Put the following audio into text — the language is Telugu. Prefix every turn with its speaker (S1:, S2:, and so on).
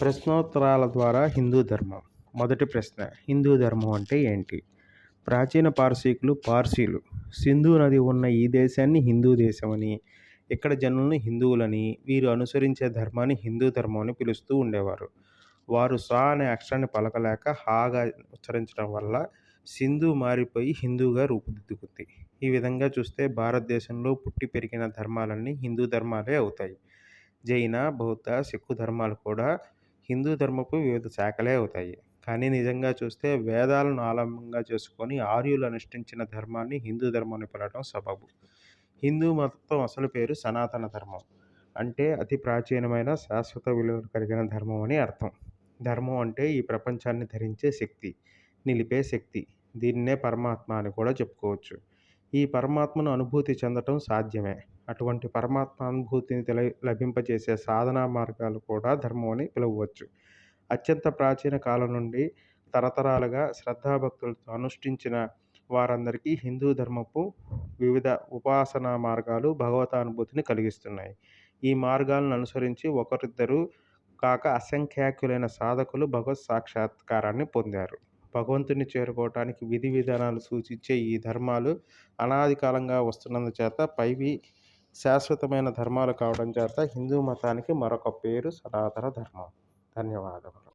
S1: ప్రశ్నోత్తరాల ద్వారా హిందూ ధర్మం. మొదటి ప్రశ్న హిందూ ధర్మం అంటే ఏంటి? ప్రాచీన పార్సీకులు పార్సీలు సింధు నది ఉన్న ఈ దేశాన్ని హిందూ దేశం అని ఇక్కడ జనులను హిందువులని వీరు అనుసరించే ధర్మాన్ని హిందూ ధర్మం అని పిలుస్తూ ఉండేవారు. వారు సా అనే అక్షరాన్ని పలకలేక హాగా ఉచ్చరించడం వల్ల సింధు మారిపోయి హిందూగా రూపుదిద్దుకుంది. ఈ విధంగా చూస్తే భారతదేశంలో పుట్టి పెరిగిన ధర్మాలన్నీ హిందూ ధర్మాలే అవుతాయి. జైన బౌద్ధ సిక్కు ధర్మాలు కూడా హిందూ ధర్మపు వివిధ శాఖలే అవుతాయి. కానీ నిజంగా చూస్తే వేదాలను ఆలంబంగా చేసుకొని ఆర్యులు అనుష్ఠించిన ధర్మాన్ని హిందూ ధర్మం అని పిలవడం సబబు. హిందూ మతం అసలు పేరు సనాతన ధర్మం. అంటే అతి ప్రాచీనమైన శాశ్వత విలువలు కలిగిన ధర్మం అని అర్థం. ధర్మం అంటే ఈ ప్రపంచాన్ని ధరించే శక్తి నిలిపే శక్తి. దీన్నే పరమాత్మ అని కూడా చెప్పుకోవచ్చు. ఈ పరమాత్మను అనుభూతి చెందటం సాధ్యమే. అటువంటి పరమాత్మ అనుభూతిని తెల లభింపజేసే సాధనా మార్గాలు కూడా ధర్మం అని పిలవవచ్చు. అత్యంత ప్రాచీన కాలం నుండి తరతరాలుగా శ్రద్ధాభక్తులతో అనుష్ఠించిన వారందరికీ హిందూ ధర్మపు వివిధ ఉపాసనా మార్గాలు భగవతానుభూతిని కలిగిస్తున్నాయి. ఈ మార్గాలను అనుసరించి ఒకరిద్దరు కాక అసంఖ్యాకులైన సాధకులు భగవత్ సాక్షాత్కారాన్ని పొందారు. భగవంతుని చేరుకోవటానికి విధి విధానాలు సూచించే ఈ ధర్మాలు అనాది కాలంగా వస్తున్నందు చేత పైవి శాశ్వతమైన ధర్మాలు కావడం చేత హిందూ మతానికి మరొక పేరు సనాతన ధర్మం. ధన్యవాదములు.